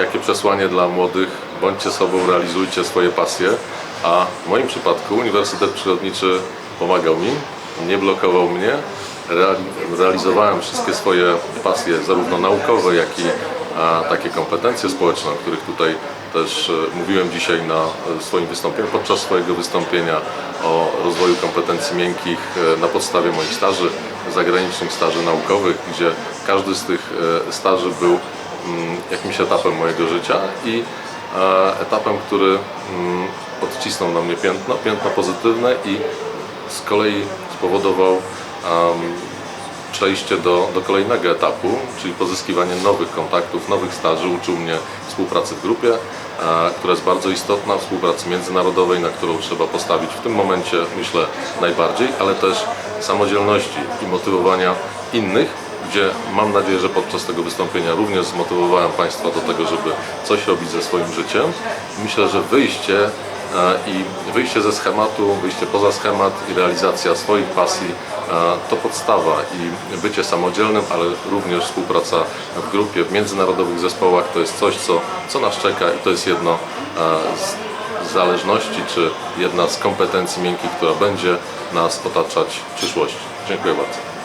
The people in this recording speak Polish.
jakie przesłanie dla młodych. Bądźcie sobą, realizujcie swoje pasje. A w moim przypadku Uniwersytet Przyrodniczy pomagał mi, nie blokował mnie. Reali- realizowałem wszystkie swoje pasje, zarówno naukowe, jak i takie kompetencje społeczne, o których tutaj też e, mówiłem dzisiaj na e, swoim wystąpieniu, podczas swojego wystąpienia o rozwoju kompetencji miękkich e, na podstawie moich staży, zagranicznych staży naukowych, gdzie każdy z tych staży był jakimś etapem mojego życia i e, etapem, który mm, odcisnął na mnie piętno, piętno pozytywne i z kolei spowodował przejście do, do kolejnego etapu, czyli pozyskiwanie nowych kontaktów, nowych staży. Uczył mnie współpracy w grupie, e, która jest bardzo istotna, współpracy międzynarodowej, na którą trzeba postawić w tym momencie, myślę, najbardziej, ale też samodzielności i motywowania innych, gdzie mam nadzieję, że podczas tego wystąpienia również zmotywowałem Państwa do tego, żeby coś robić ze swoim życiem. Myślę, że wyjście e, i wyjście ze schematu, wyjście poza schemat i realizacja swoich pasji e, to podstawa i bycie samodzielnym, ale również współpraca w grupie, w międzynarodowych zespołach to jest coś, co, co nas czeka i to jest jedno e, z zależności, czy jedna z kompetencji miękkich, która będzie nas otaczać w przyszłości. Dziękuję bardzo.